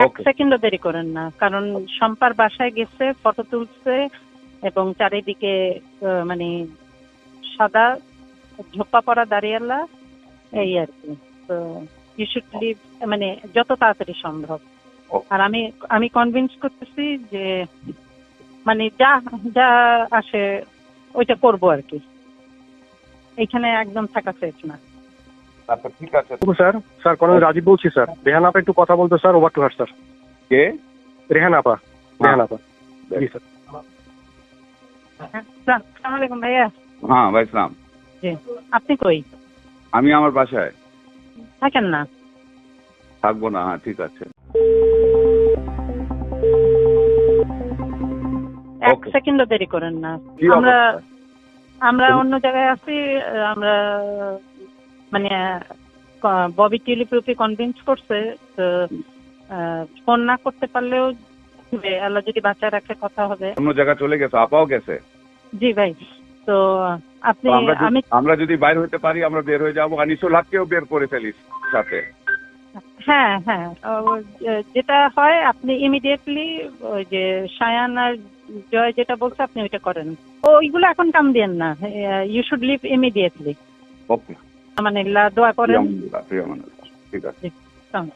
এক সেকেন্ডও দেরি করেন না কারণ শম্পার বাসায় গেছে ফটো তুলছে এবং চারিদিকে মানে সাদা ঝোপা পড়া দাঁড়িয়ালা এই আর কি। তো ইউ শুড লিভ মানে যত তাড়াতাড়ি সম্ভব। আর আমি আমি কনভিন্স করতেছি যে মানে যা যা আসে ওইটা করব আর কি। এখানে একদম থাকা সেফ না। আচ্ছা ঠিক আছে। স্যার স্যার কর্নেল রাজীব বলছি স্যার। রেহান আপা একটু কথা বলতো sir over to her sir. কে? রেহান আপা রেহান আপা। জি স্যার। হ্যাঁ, আসসালামু আলাইকুম ভাইয়া। হ্যাঁ ভাই ইসলাম জি আপনি কই? আমি আমার বাসায়। থাকেন না? থাকব না হ্যাঁ ঠিক আছে। এক. সেকেন্ডও দেরি করেন না। আমরা আমরা অন্য জায়গায় আছি আমরা মানে ববি টেলিপ্রুফে কনভিন্স করছে তো ফোন না করতে পারলেও আল্লাহ যদি বাঁচায় রাখে কথা হবে। অন্য জায়গা চলে গেছে আপাও গেছে। জি ভাই তো আপনি আমি আমরা যদি বাইর হতে পারি আমরা বের হয়ে যাব। আনিসুল হককেও বের করে ফেলিস সাথে। হ্যাঁ হ্যাঁ যেটা হয় আপনি ইমিডিয়েটলি ওই যে সায়ান আর জয় যেটা বলছে আপনি ওইটা করেন। ওইগুলো এখন কাম দেন না। You should leave immediately okay মানে আল্লাহ দোয়া করেন প্রিয়ামানুল্লাহ প্রিয়ামানুল্লাহ ঠিক আছে জি, সালাম।